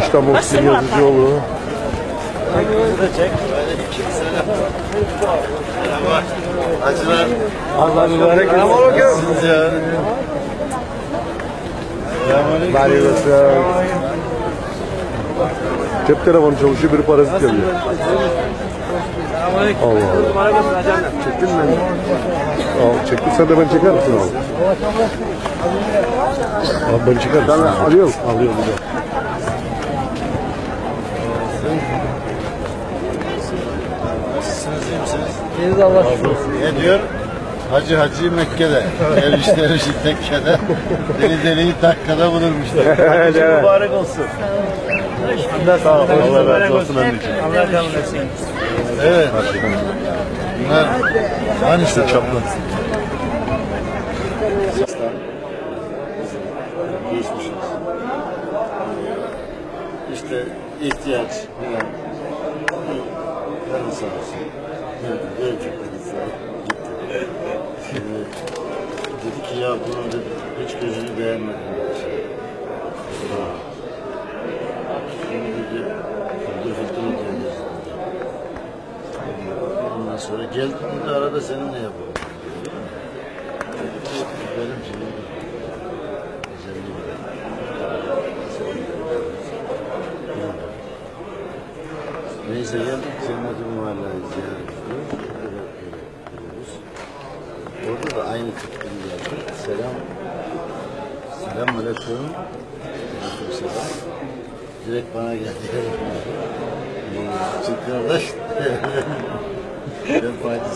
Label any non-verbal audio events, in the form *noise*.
İşte Muhsin Yazıcıoğlu. Hacılar. Allah mübarek olsun. Siz ya. Maalesef. Cep telefonu çalışıyor, biri parazit yapıyor. Allah Allah. Çektin mi? Al, çektin sen de ben çeker misin abi? Abi ben çeker misin? Ben alıyorum. Alıyorum. alıyorum. Nasılsınız iyi misiniz? İyiyiz Allah şükür. Ne diyor? Hacı hacı Mekke'de, erişte erişi tekkede, deli deliyi takkada bulurmuşlar. Mübarek olsun. Sağ ol. Allah razı olsun anneciğim. Allah kabul etsin. Evet. Bunlar hani işte Çaplı. İşte ihtiyaç falan. Canı sağ olsun. Dedi size. Gitti. Şimdi dedi ki ya bunu dedi, hiç gözünü beğenmedim. dedi. Şey. Şimdi dedi, ediyoruz dedi. Ondan sonra geldi dedi arada seninle yapalım. Benim şeyim. Neyse geldik Cennet-i Muhalla'yı ziyaret ediyoruz. Orada da aynı fikrim geldi. Selam. Selam aleyküm. Aleyküm selam. Direkt bana geldi. *laughs* Çık kardeş. *laughs* ben Fatih